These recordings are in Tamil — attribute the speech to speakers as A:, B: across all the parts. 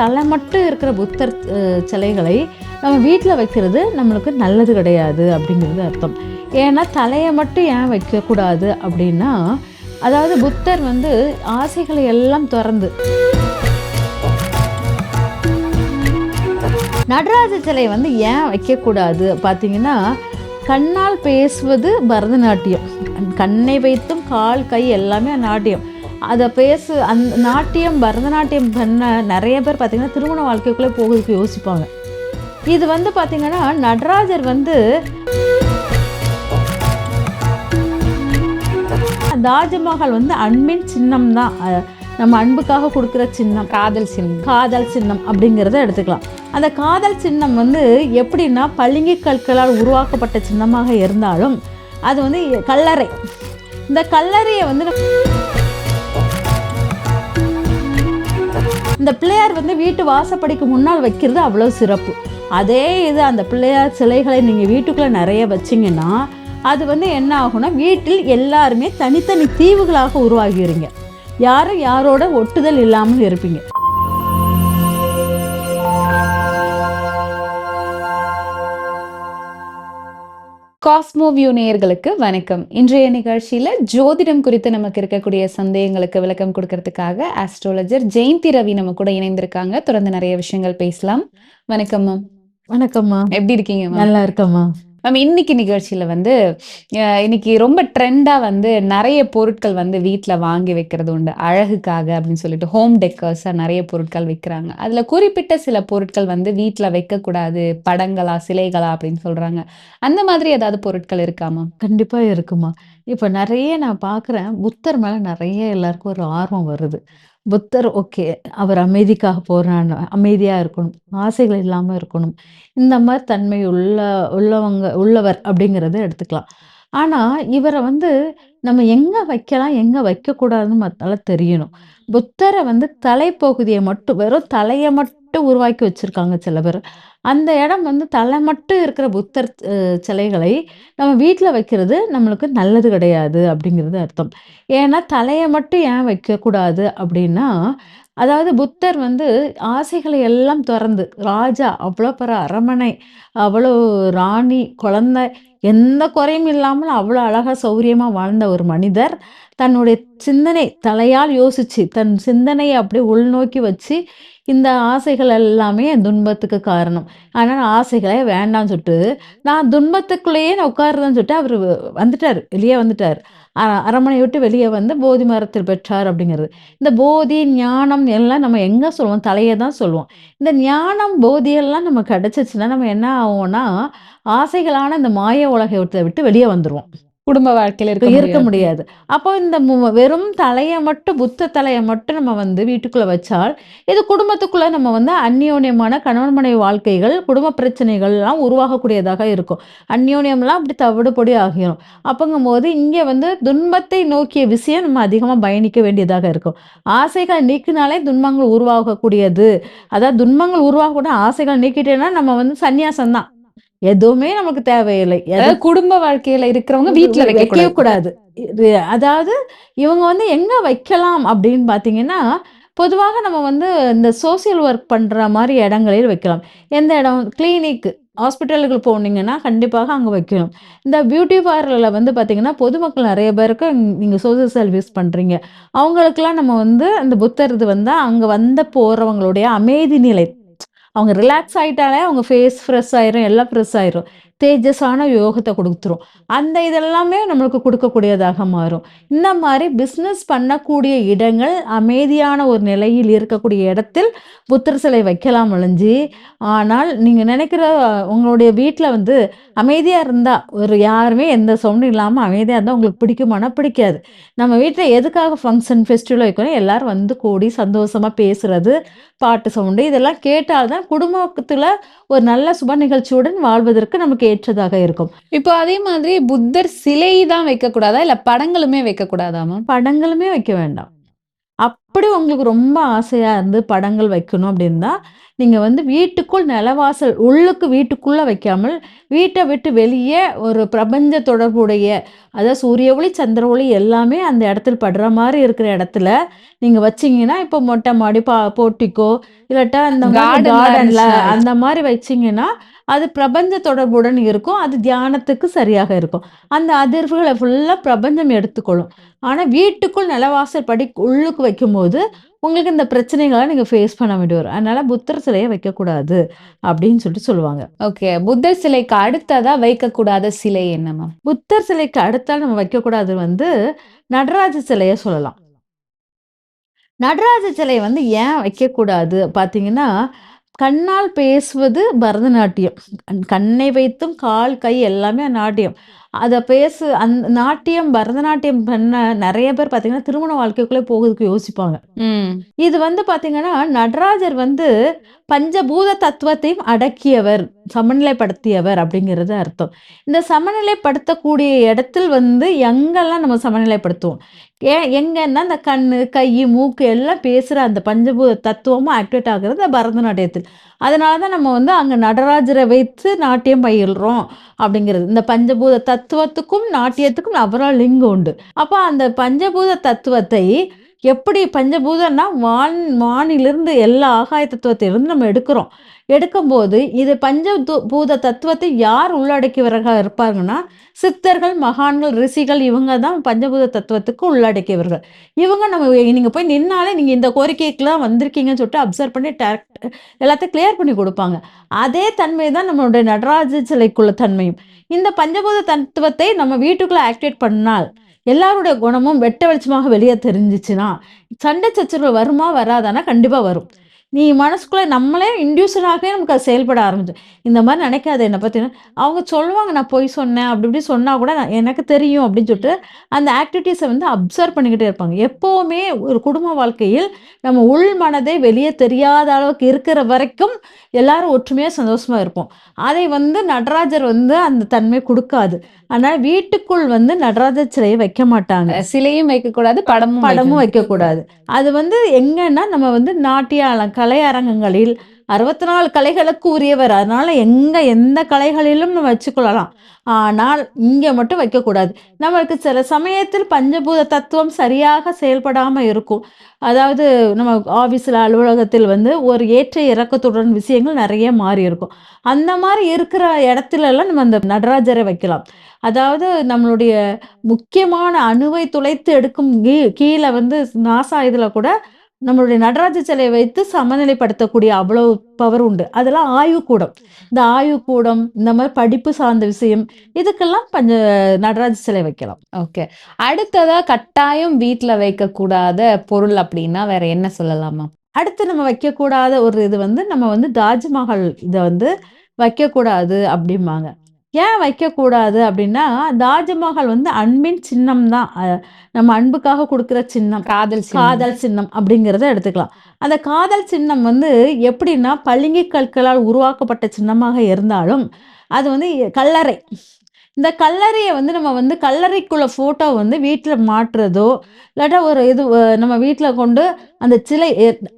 A: தலை மட்டும் இருக்கிற புத்தர் சிலைகளை நம்ம வீட்டில் வைக்கிறது நம்மளுக்கு நல்லது கிடையாது அப்படிங்கிறது அர்த்தம். ஏன்னா தலையை மட்டும் ஏன் வைக்கக்கூடாது அப்படின்னா அதாவது புத்தர் வந்து ஆசைகளை எல்லாம் திறந்து. நடராஜ சிலை வந்து ஏன் வைக்கக்கூடாது? பார்த்தீங்கன்னா கண்ணால் பேசுவது பரதநாட்டியம். கண்ணை வைத்தும் கால் கை எல்லாமே நாட்டியம். அதை பேசு அந்த நாட்டியம் பரதநாட்டியம் பண்ண நிறைய பேர் பார்த்தீங்கன்னா திருமண வாழ்க்கைக்குள்ளே போகிறதுக்கு யோசிப்பாங்க. இது வந்து பார்த்தீங்கன்னா நடராஜர் வந்து தாஜ்மஹால் வந்து அன்பின் சின்னம் தான். நம்ம அன்புக்காக கொடுக்குற சின்னம்.
B: காதல் சின்னம்.
A: காதல் சின்னம் அப்படிங்கிறத எடுத்துக்கலாம். அந்த காதல் சின்னம் வந்து எப்படின்னா பளிங்கு கற்களால் உருவாக்கப்பட்ட சின்னமாக இருந்தாலும் அது வந்து கல்லறை. இந்த கல்லறையை வந்து இந்த பிள்ளையார் வந்து வீட்டு வாசப்படிக்கு முன்னால் வைக்கிறது அவ்வளோ சிறப்பு. அதே இது அந்த பிள்ளையார் சிலைகளை நீங்கள் வீட்டுக்குள்ளே நிறைய வச்சிங்கன்னா அது வந்து என்ன ஆகும்னா வீட்டில் எல்லாருமே தனித்தனி தீவுகளாக உருவாகிறீங்க யாரும் யாரோட ஒட்டுதல் இல்லாமல் இருப்பீங்க.
B: காஸ்மோ வியூ நேயர்களுக்கு வணக்கம். இன்றைய நிகழ்ச்சியில ஜோதிடம் குறித்து நமக்கு இருக்கக்கூடிய சந்தேகங்களுக்கு விளக்கம் கொடுக்கறதுக்காக ஆஸ்ட்ராலஜர் ஜெயந்தி ரவி நம்ம கூட இணைந்திருக்காங்க. தொடர்ந்து நிறைய விஷயங்கள் பேசலாம். வணக்கம் மேம்
A: வணக்கம்மா
B: எப்படி இருக்கீங்க
A: நல்லா இருக்கம்மா
B: மேம் இன்னைக்கு நிகழ்ச்சியில வந்து அஹ், இன்னைக்கு ரொம்ப ட்ரெண்டா வந்து நிறைய பொருட்கள் வந்து வீட்டில் வாங்கி வைக்கிறது உண்டு. அழகுக்காக அப்படின்னு சொல்லிட்டு ஹோம் டெக்கர்ஸா நிறைய பொருட்கள் வைக்கிறாங்க. அதுல குறிப்பிட்ட சில பொருட்கள் வந்து வீட்டில் வைக்கக்கூடாது படங்களா சிலைகளா அப்படின்னு சொல்றாங்க. அந்த மாதிரி ஏதாவது பொருட்கள் இருக்கா மேம்
A: கண்டிப்பா இருக்குமா. இப்போ நிறைய நான் பார்க்குறேன் புத்தர் மேல நிறைய எல்லாருக்கும் ஒரு ஆர்வம் வருது. புத்தர் ஓகே அவர் அமைதிக்காக போறான்னு அமைதியாக இருக்கணும் ஆசைகள் இல்லாமல் இருக்கணும். இந்த மாதிரி தன்மை உள்ள உள்ளவங்க உள்ளவர் அப்படிங்கிறத எடுத்துக்கலாம். ஆனால் இவரை வந்து நம்ம எங்கே வைக்கலாம் எங்கே வைக்கக்கூடாதுன்னு மத்தால தெரியணும். புத்தரை வந்து தலைப்பகுதியை மட்டும் வெறும் தலையை மட்டும் மட்டும் உருவாக்கி வச்சுருக்காங்க சில பேர். அந்த இடம் வந்து தலை மட்டும் இருக்கிற புத்தர் சிலைகளை நம்ம வீட்டில் வைக்கிறது நம்மளுக்கு நல்லது கிடையாது அப்படிங்கிறது அர்த்தம். ஏன்னா தலையை மட்டும் ஏன் வைக்கக்கூடாது அப்படின்னா அதாவது புத்தர் வந்து ஆசைகளை எல்லாம் திறந்து ராஜா அவ்வளோ பெற அரமனை அவ்வளோ ராணி குழந்தை எந்த குறையும் இல்லாமல் அவ்வளோ அழகாக சௌரியமாக வாழ்ந்த ஒரு மனிதர். தன்னுடைய சிந்தனை தலையால் யோசிச்சு தன் சிந்தனையை அப்படியே உள்நோக்கி வச்சு இந்த ஆசைகள் எல்லாமே என் துன்பத்துக்கு காரணம். ஆனால் ஆசைகளே வேண்டாம்னு சொல்லிட்டு நான் துன்பத்துக்குள்ளேயே நான் உட்காருறேன்னு சொல்லிட்டு அவர் வந்துட்டார் வெளியே வந்துட்டார். அ- அரண்மனை விட்டு வெளியே வந்து போதி மரத்தில் பெற்றார் அப்படிங்கிறது. இந்த போதி ஞானம் எல்லாம் நம்ம எங்கே சொல்லுவோம்? தலையை தான் சொல்லுவோம். இந்த ஞானம் போதியெல்லாம் நம்ம கிடச்சிச்சுன்னா நம்ம என்ன ஆகும்னா ஆசைகளான இந்த மாய உலகத்தை விட்டு வெளியே வந்துடுவோம்
B: குடும்ப வாழ்க்கையில இருக்க
A: இருக்க
B: முடியாது.
A: அப்போ இந்த வெறும் தலையை மட்டும் புத்த தலையை மட்டும் நம்ம வந்து வீட்டுக்குள்ள வச்சால் இது குடும்பத்துக்குள்ள நம்ம வந்து அந்யோன்யமான கணவன் மனைவி வாழ்க்கைகள் குடும்ப பிரச்சனைகள் எல்லாம் உருவாகக்கூடியதாக இருக்கும். அந்யோன்யம்லாம் அப்படி தவிடு பொடி ஆகிரும். அப்பங்கும் போது இங்கே வந்து துன்பத்தை நோக்கிய விஷயம் நம்ம அதிகமாக பயணிக்க வேண்டியதாக இருக்கும். ஆசைகளை நீக்கினாலே துன்பங்கள் உருவாகக்கூடியது. அதாவது துன்பங்கள் உருவாகக்கூடிய ஆசைகளை நீக்கிட்டேன்னா நம்ம வந்து சந்நியாசம் தான் எதுவுமே நமக்கு தேவையில்லை.
B: அதாவது குடும்ப வாழ்க்கையில இருக்கிறவங்க வீட்ல வைக்க கூடாது
A: அதாவது இவங்க வந்து எங்க வைக்கலாம் அப்படின்னு பார்த்தீங்கன்னா பொதுவாக நம்ம வந்து இந்த சோசியல் ஒர்க் பண்ற மாதிரி இடங்களில் வைக்கலாம். எந்த இடம்? கிளினிக் ஹாஸ்பிட்டலுக்கு போனீங்கன்னா கண்டிப்பாக அங்கே வைக்கணும். இந்த பியூட்டி பார்லரில் வந்து பார்த்தீங்கன்னா பொதுமக்கள் நிறைய பேருக்கு நீங்கள் சோசியல் சர்வீஸ் பண்ணுறீங்க அவங்களுக்கெல்லாம் நம்ம வந்து அந்த புத்தர் இது வந்தால் அங்கே வந்த போகிறவங்களுடைய அமைதி நிலை அவங்க ரிலாக்ஸ் ஆகிட்டாலே அவங்க ஃபேஸ் ஃப்ரெஷ் ஆயிரும் எல்லாம் ஃப்ரெஷ் ஆயிரும். தேஜஸான யோகத்தை கொடுத்துரும். அந்த இதெல்லாமே நம்மளுக்கு கொடுக்கக்கூடியதாக மாறும். இந்த மாதிரி பிஸ்னஸ் பண்ணக்கூடிய இடங்கள் அமைதியான ஒரு நிலையில் இருக்கக்கூடிய இடத்தில் புத்தர் சிலை வைக்கலாம் ஒழிஞ்சு ஆனால் நீங்கள் நினைக்கிற உங்களுடைய வீட்டில் வந்து அமைதியாக இருந்தால் ஒரு யாருமே எந்த சவுண்டும் இல்லாமல் அமைதியாக இருந்தால் உங்களுக்கு பிடிக்குமானா பிடிக்காது. நம்ம வீட்டில் எதுக்காக ஃபங்க்ஷன் ஃபெஸ்டிவல் வைக்கணும்? எல்லாரும் வந்து கூடி சந்தோஷமாக பேசுகிறது பாட்டு சவுண்டு இதெல்லாம் கேட்டால்தான் குடும்பத்தில் ஒரு நல்ல சுப நிகழ்ச்சியுடன் வாழ்வதற்கு நமக்கு ஏற்றதாக இருக்கும்.
B: இப்போ அதே மாதிரி புத்தர் சிலை தான் வைக்க கூடாதா இல்ல படங்களுமே வைக்க கூடாதா மேம்
A: படங்களுமே வைக்க வேண்டாம். அப்படி உங்களுக்கு ரொம்ப ஆசையா இருந்து படங்கள் வைக்கணும் அப்படின்னா, நீங்க வந்து வீட்டுக்குள் நிலவாசல் உள்ளுக்கு வீட்டுக்குள்ள வைக்காமல், வீட்ட விட்டு வெளியே ஒரு பிரபஞ்ச தொடர்புடைய அதாவது சூரிய ஒளி, சந்திர ஒளி எல்லாமே அந்த இடத்துல படுற மாரி இருக்கிற இடத்துல நீங்க வச்சீங்கன்னா, இப்போ மொட்டை மாடி, பா போர்டிகோ இல்லாட்டா
B: கார்டன்லாம்
A: கார்டன்ல அந்த மாரி வச்சீங்கன்னா, அது பிரபஞ்ச தொடர்புடன் இருக்கும். அது தியானத்துக்கு சரியாக இருக்கும். அந்த அதிர்வுகள ஃபுல்லா பிரபஞ்சம் எடுத்துக்கொள்ளும். ஆனா வீட்டுக்குள் நிலவாசல் படி உள்ளுக்கு வைக்கும்போது, உங்களுக்கு இந்த பிரச்சனைகள நீங்க ஃபேஸ் பண்ண வேண்டி வரும். அதனால புத்தர் சிலைய வைக்கக்கூடாது அப்படின்னு சொல்லிட்டு சொல்லுவாங்க.
B: ஓகே. புத்தர் சிலைக்கு அடுத்ததா வைக்கக்கூடாத சிலை என்ன மேம்?
A: புத்தர் சிலைக்கு அடுத்தால நம்ம வைக்கக்கூடாது வந்து, நடராஜ சிலைய சொல்லலாம். நடராஜ சிலைய வந்து ஏன் வைக்கக்கூடாது பார்த்தீங்கன்னா, கண்ணால் பேசுவது பரதநாட்டியம். கண் கண்ணை வைத்தும் கால், கை எல்லாமே நாட்டியம். அத பேசு அந் நாட்டியம், பரதநாட்டியம் பண்ண நெறைய பேர் பார்த்தீங்கன்னா, திருமண வாழ்க்கைக்குள்ளே போகுறதுக்கு யோசிப்பாங்க. இது வந்து பார்த்தீங்கன்னா, நடராஜர் வந்து பஞ்சபூத தத்துவத்தையும் அடக்கியவர், சமநிலைப்படுத்தியவர் அப்படிங்கிறது அர்த்தம். இந்த சமநிலைப்படுத்தக்கூடிய இடத்தில் வந்து எங்கெல்லாம் நம்ம சமநிலைப்படுத்துவோம்? ஏன் எங்கன்னா இந்த கண் கை, மூக்கு எல்லாம் பேசுகிற அந்த பஞ்சபூத தத்துவமும் ஆக்டிவேட் ஆகுறது பரதநாட்டியத்தில். அதனால தான் நம்ம வந்து அங்கே நடராஜரை வைத்து நாட்டியம் பயில்றோம் அப்படிங்கிறது. இந்த பஞ்சபூத தத்துவத்துக்கும், நாட்டியத்துக்கும் அவரால் லிங்க் உண்டு. அப்போ அந்த பஞ்சபூத தத்துவத்தை எப்படி பஞ்சபூதம்னா வான் வானிலிருந்து எல்லா ஆகாய தத்துவத்திலிருந்து நம்ம எடுக்கிறோம். எடுக்கும்போது இது பஞ்ச பூத தத்துவத்தை யார் உள்ளடக்கியவர்களாக இருப்பாங்கன்னா, சித்தர்கள், மகான்கள், ரிஷிகள் இவங்க தான் பஞ்சபூத தத்துவத்துக்கு உள்ளடக்கியவர்கள். இவங்க நம்ம நீங்கள் போய் நின்னாலே நீங்கள் இந்த கோரிக்கைக்குலாம் வந்திருக்கீங்கன்னு சொல்லிட்டு அப்சர்வ் பண்ணி டேரக்ட் எல்லாத்தையும் கிளியர் பண்ணி கொடுப்பாங்க அதே தன்மை தான் நம்மளுடைய நடராஜ சிலைக்குள்ள தன்மையும். இந்த பஞ்சபூத தத்துவத்தை நம்ம வீட்டுக்குள்ளே ஆக்டிவேட் பண்ணால், எல்லாருடைய குணமும் வெட்ட வெளிச்சமாக வெளியே தெரிஞ்சிச்சுன்னா சண்டை சச்சரவு வருமா? வராதான்னா கண்டிப்பாக வரும். நீ மனசுக்குள்ள நம்மளே இன்டியூஷனாவே நமக்கு அது செயல்பட ஆரம்பிச்சுரும். இந்த மாரி நினைக்காத என்ன பத்தின அவங்க சொல்லுவாங்க நான் பொய் சொன்னேன். அப்படி இப்படி சொன்னா கூட எனக்கு தெரியும் அப்படின்னு சொல்லிட்டு, அந்த ஆக்டிவிட்டீஸ வந்து அப்சர்வ் பண்ணிக்கிட்டே இருப்பாங்க. எப்பவுமே ஒரு குடும்ப வாழ்க்கையில் நம்ம உள் மனதை வெளிய தெரியாத அளவுக்கு இருக்கிற வரைக்கும் எல்லாரும் ஒற்றுமையா, சந்தோஷமா இருப்போம். அதை வந்து நடராஜர் வந்து அந்த தன்மை குடுக்காது. அதனால வீட்டுக்குள் வந்து நடராஜர் சிலைய வைக்க மாட்டாங்க.
B: சிலையும் வைக்கக்கூடாது, படமும்
A: படமும்
B: வைக்க
A: வைக்கக்கூடாது. அது வந்து எங்கன்னா நம்ம வந்து நாட்டிய அல கலை அரங்கங்களில் 64 கலைகளுக்கு உரியவர். அதனால எங்கே எந்த கலைகளிலும் நம்ம வச்சுக்கொள்ளலாம். ஆனால் இங்கே மட்டும் வைக்கக்கூடாது. நம்மளுக்கு சில சமயத்தில் பஞ்சபூத தத்துவம் சரியாக செயல்படாமல் இருக்கும். அதாவது நம்ம ஆஃபீஸில் அலுவலகத்தில் வந்து ஒரு ஏற்ற இறக்கத்துடன் விஷயங்கள் நிறைய மாறி இருக்கும். அந்த மாதிரி இருக்கிற இடத்துலலாம் நம்ம அந்த நடராஜரை வைக்கலாம். அதாவது நம்மளுடைய முக்கியமான அணுவை துளைத்து எடுக்கும் கீ வந்து நாசா இதில் கூட நம்மளுடைய நடராஜ சிலையை வைத்து சமநிலைப்படுத்தக்கூடிய அவ்வளவு பவர் உண்டு. அதெல்லாம் ஆய்வுக்கூடம். இந்த ஆய்வுக்கூடம், இந்த மாதிரி படிப்பு சார்ந்த விஷயம், இதுக்கெல்லாம் பஞ்ச நடராஜ சிலை வைக்கலாம்.
B: ஓகே. அடுத்ததா கட்டாயம் வீட்டில் வைக்கக்கூடாத பொருள் அப்படின்னா வேற என்ன சொல்லலாமா
A: அடுத்து நம்ம வைக்கக்கூடாத ஒரு இது வந்து நம்ம வந்து தாஜ்மஹால் இதை வந்து வைக்கக்கூடாது அப்படிம்பாங்க. ஏன் வைக்கக்கூடாது அப்படின்னா, தாஜ்மஹால் வந்து அன்பின் சின்னம் தான். நம்ம அன்புக்காக குடுக்குற சின்னம்.
B: காதல்.
A: காதல் சின்னம் அப்படிங்கிறத எடுத்துக்கலாம். அந்த காதல் சின்னம் வந்து எப்படின்னா, பளிங்கு கற்களால் உருவாக்கப்பட்ட சின்னமாக இருந்தாலும், அது வந்து கல்லறை. இந்த கல்லறையை வந்து நம்ம வந்து கல்லறைக்குள்ள ஃபோட்டோ வந்து வீட்டில் மாட்டுறதோ, இல்லாட்டா ஒரு இது நம்ம வீட்டில் கொண்டு அந்த சிலை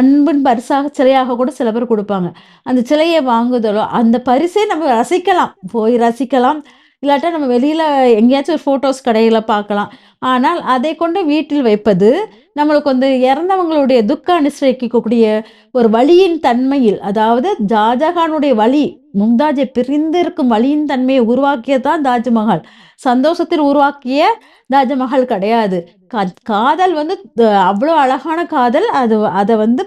A: அன்பின் பரிசாக சிலையாக கூட சில பேர் கொடுப்பாங்க அந்த சிலையை வாங்குதலோ, அந்த பரிசே நம்ம ரசிக்கலாம். போய் ரசிக்கலாம். இல்லாட்டா நம்ம வெளியில் எங்கேயாச்சும் ஒரு ஃபோட்டோஸ் கடையில் பார்க்கலாம். ஆனால் அதை கொண்டு வீட்டில் வைப்பது, நம்மளுக்கு வந்து இறந்தவங்களுடைய துக்க அனுசரிக்கக்கூடிய ஒரு வழியின் தன்மையில், அதாவது ஷாஜகானுடைய வழி மும்தாஜை பிரிந்து இருக்கும் வழியின் தன்மையை உருவாக்கியது தான் தாஜ்மஹால். சந்தோஷத்தில் உருவாக்கிய தாஜ்மஹால் கிடையாது. காதல் வந்து அவ்வளோ அழகான காதல். அது அதை வந்து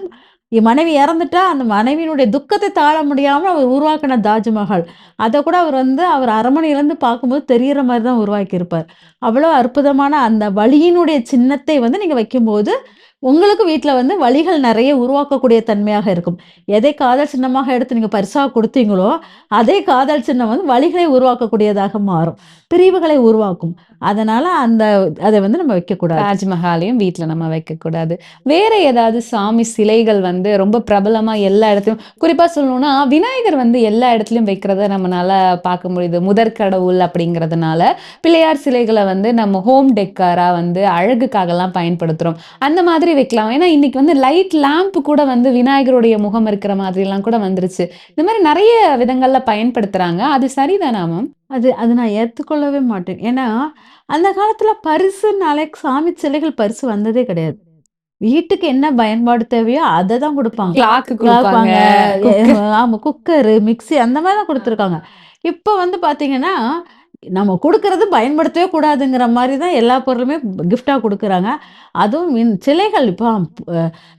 A: மனைவி இறந்துட்டா, அந்த மனைவியினுடைய துக்கத்தை தாழ முடியாமல் அவர் உருவாக்கின தாஜ்மஹால். அதை கூட அவர் வந்து அவர் அரண்மனையிலேருந்து பார்க்கும்போது தெரியிற மாதிரி தான் உருவாக்கியிருப்பார். அவ்வளோ அற்புதமான அந்த வழியினுடைய சின்னத்தை வந்து நீங்கள் வைக்கும்போது, உங்களுக்கு வீட்டில் வந்து வழிகள் நிறைய உருவாக்கக்கூடிய தன்மையாக இருக்கும். எதை காதல் சின்னமாக எடுத்து நீங்க பரிசா கொடுத்தீங்களோ அதே காதல் சின்னம் வந்து வலிகளை உருவாக்கக்கூடியதாக மாறும். பிரிவுகளை உருவாக்கும். அதனால அந்த அதை வந்து நம்ம வைக்கக்கூடாது.
B: தாஜ்மஹாலையும் வீட்டில் நம்ம வைக்கக்கூடாது. வேற ஏதாவது சாமி சிலைகள் வந்து ரொம்ப பிரபலமா எல்லா இடத்துலயும் குறிப்பா சொல்லணும்னா, விநாயகர் வந்து எல்லா இடத்துலயும் வைக்கிறத நம்மனால பார்க்க முடியுது. முதற்கடவுள் அப்படிங்கிறதுனால, பிள்ளையார் சிலைகளை வந்து நம்ம ஹோம் டெக்காரா வந்து அழகுக்காகலாம் பயன்படுத்துறோம். அந்த மாதிரி மாதிரி வைக்கலாம். ஏன்னா இன்னைக்கு வந்து லைட் லேம்ப் கூட வந்து விநாயகருடைய முகம் இருக்கிற மாதிரிலாம் கூட வந்துருச்சு. இந்த மாரி நெறைய விதங்கள்ல பயன்படுத்துறாங்க. அது சரிதானா மேம்?
A: அது அது நான் ஏத்துக்கொள்ளவே மாட்டேன். ஏன்னா, அந்த காலத்துல பரிசுனாலே சாமி சிலைகள் பரிசு வந்ததே கிடையாது. வீட்டுக்கு என்ன பயன்பாடு தேவையோ அத தான் குடுப்பாங்க.
B: குடுப்பாங்க.
A: குடுப்பாங்க.
B: குக்கர்.
A: ஆமா குக்கரு, மிக்ஸி அந்த மாரி தான் குடுத்துருக்காங்க. இப்ப வந்து பாத்தீங்கன்னா, நம்ம கொடுக்கறது பயன்படுத்தவே கூடாதுங்கிற மாதிரி தான் எல்லா பொருளுமே கிஃப்டாக கொடுக்குறாங்க. அதுவும் சிலைகள் இப்போ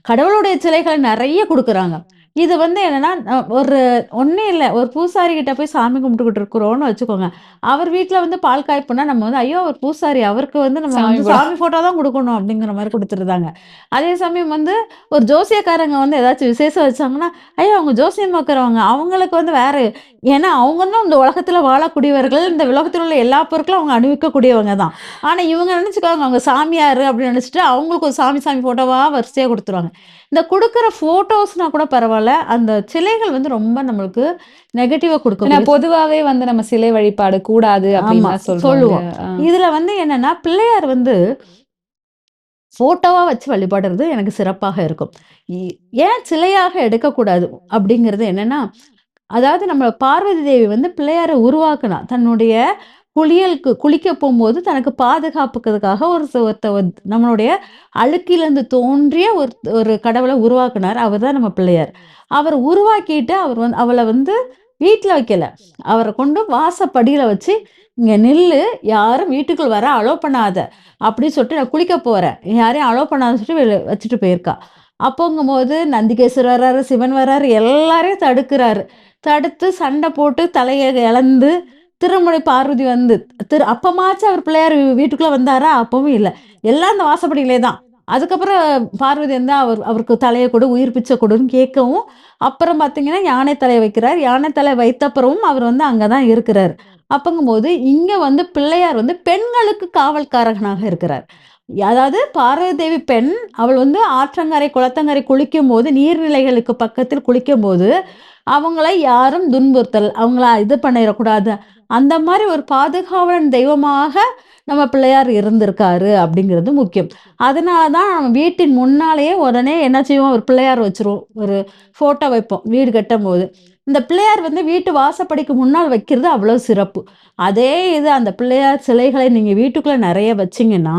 A: கடவுளுடைய சிலைகள் நிறைய கொடுக்குறாங்க. இது வந்து என்னன்னா, ஒரு ஒண்ணும் இல்ல. ஒரு பூசாரி கிட்ட போய் சாமி கும்பிட்டுக்கிட்டு இருக்கிறோம்னு வச்சுக்கோங்க. அவர் வீட்ல வந்து பால் காய்ப்புனா நம்ம வந்து, ஐயோ! அவர் பூசாரி அவருக்கு வந்து நம்ம
B: சாமி
A: வந்து. சாமி ஃபோட்டோ தான் குடுக்கணும் அப்படிங்கிற மாரி குடுத்துருந்தாங்க. அதே சமயம் வந்து ஒரு ஜோசியக்காரங்க வந்து ஏதாச்சும் விசேஷம் வச்சாங்கன்னா, ஐயோ! அவங்க ஜோசியம் பார்க்குறவங்க. அவங்களுக்கு வந்து வேற ஏன்னா அவங்களும் இந்த உலகத்துல வாழக்கூடியவர்கள். இந்த உலகத்துல உள்ள எல்லா பொருட்களும் அவங்க அனுபவிக்கக்கூடியவங்க தான். ஆனா இவங்க நெனச்சுக்குவாங்க அவங்க சாமியாரு அப்படின்னு நெனச்சுட்டு, அவங்களுக்கு ஒரு சாமி சாமி ஃபோட்டோவா வரிசையா குடுத்துருவாங்க. இந்த குடுக்குற ஃபோட்டோஸ்னா கூட பரவால்ல. அந்த சிலைகள் வந்து ரொம்ப நம்மளுக்கு நெகட்டிவா குடுக்கக்கூடிய
B: பொதுவாவே வந்து நம்ம சிலை வழிபாடு கூடாது.
A: சொல்லுவோம். இதுல வந்து என்னன்னா, பிள்ளையார் வந்து ஃபோட்டோவா வச்சு வழிபடுறது எனக்கு சிறப்பாக இருக்கும். ஏன் சிலையாக எடுக்கக்கூடாது அப்படிங்கிறது என்னன்னா, அதாவது நம்ம பார்வதி தேவி வந்து பிள்ளையார உருவாக்குனா. தன்னுடைய குளியலுக்கு குளிக்க போகும்போது தனக்கு பாதுகாப்புக்கிறதுக்காக ஒரு ஒருத்த வந்து நம்மளுடைய அழுக்கிலிருந்து தோன்றிய ஒரு ஒரு கடவுளை உருவாக்குனார். அவர் தான் நம்ம பிள்ளையார். அவர் உருவாக்கிட்டு அவர் வந்து அவளை வந்து வீட்டில் வைக்கல. அவரை கொண்டு வாசப்படியில் வச்சு, இங்கே நில்லு. யாரும் வீட்டுக்குள் வர அலோ பண்ணாத." அப்படின்னு சொல்லிட்டு நான் குளிக்க போகிறேன் யாரையும் அலோ பண்ணாதன்னு சொல்லிட்டு வச்சுட்டு போயிருக்கா. அப்போங்கும்போது நந்திகேஸ்வர் வர்றாரு சிவன் வர்றாரு எல்லாரையும் தடுக்கிறாரு தடுத்து சண்டை போட்டு தலையை இழந்து, திருமுறை பார்வதி வந்து திரு அப்பமாச்சும் அவர் பிள்ளையார் வீட்டுக்குள்ளே வந்தாரா? அப்பவும் இல்லை எல்லாம் அந்த வாசப்படியிலே தான். அதுக்கப்புறம் பார்வதி வந்து அவர் அவருக்கு தலையை கொடு, உயிர் பிச்சை கொடுன்னு கேட்கவும், அப்புறம் பார்த்தீங்கன்னா, யானை தலைய வைக்கிறார். யானை தலை வைத்தப்புறமும் அவர் வந்து அங்கே தான் இருக்கிறார் அப்பங்கும்போது, இங்கே வந்து பிள்ளையார் வந்து பெண்களுக்கு காவல்காரகனாக இருக்கிறார். அதாவது பார்வதி தேவி பெண். அவள் வந்து ஆற்றங்கரை, குளத்தங்கரை குளிக்கும் போது நீர்நிலைகளுக்கு பக்கத்தில் குளிக்கும்போது, அவங்கள யாரும் துன்புறுத்தல், அவங்கள இது பண்ணிடக்கூடாது அந்த மாதிரி ஒரு பாதுகாவலன் தெய்வமாக நம்ம பிள்ளையார் இருந்திருக்காரு அப்படிங்கிறது முக்கியம். அதனால தான் நம்ம வீட்டின் முன்னாலேயே உடனே என்ன செய்வோம்? ஒரு பிள்ளையார் வச்சுருவோம். ஒரு ஃபோட்டோ வைப்போம். வீடு கட்டும் போது இந்த பிள்ளையார் வந்து வீட்டு வாசப்படிக்கு முன்னால் வைக்கிறது அவ்வளோ சிறப்பு. அதே இது அந்த பிள்ளையார் சிலைகளை நீங்கள் வீட்டுக்குள்ள நிறைய வச்சிங்கன்னா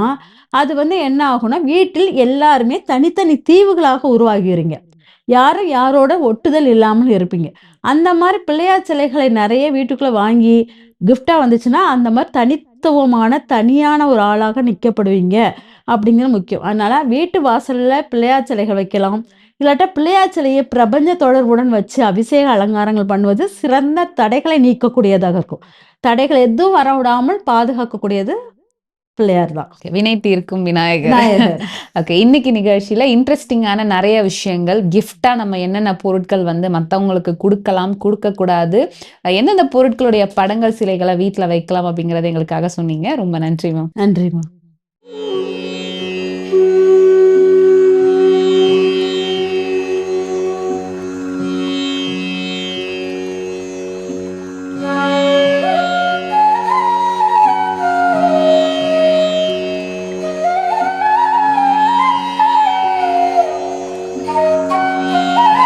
A: அது வந்து என்ன ஆகும்னா, வீட்டில் எல்லாருமே தனித்தனி தீவுகளாக உருவாகிறீங்க. யாரும் யாரோட ஒட்டுதல் இல்லாமல் இருப்பீங்க. அந்த மாதிரி பிள்ளையார் சிலைகளை நிறைய வீட்டுக்குள்ளே வாங்கி கிஃப்டாக வந்துச்சுன்னா, அந்த மாதிரி தனித்துவமான, தனியான ஒரு ஆளாக நிற்கப்படுவீங்க அப்படிங்கிறது முக்கியம். அதனால் வீட்டு வாசலில் பிள்ளையார் சிலைகள் வைக்கலாம். இல்லாட்டா பிள்ளையார் சிலையை பிரபஞ்ச தொடர்புடன் வச்சு அபிஷேக அலங்காரங்கள் பண்ணுவது சிறந்த தடைகளை நீக்கக்கூடியதாக இருக்கும். தடைகள் எதுவும் வரவிடாமல் பாதுகாக்கக்கூடியது பிள்ளையார் தான்.
B: வினை தீர்க்கும்
A: விநாயகர்.
B: ஓகே. இன்னைக்கு நிகழ்ச்சியில இன்ட்ரஸ்டிங்கான நெறைய விஷயங்கள், கிஃப்ட்டா நம்ம என்னென்ன பொருட்கள் வந்து மத்தவங்களுக்கு குடுக்கலாம், குடுக்கக்கூடாது, எந்தெந்த பொருட்களுடைய படங்கள், சிலைகள வீட்ல வைக்கலாம் அப்படிங்கிறத எங்களுக்காக சொன்னீங்க. ரொம்ப நன்றி மேம்.
A: நன்றி மேம்.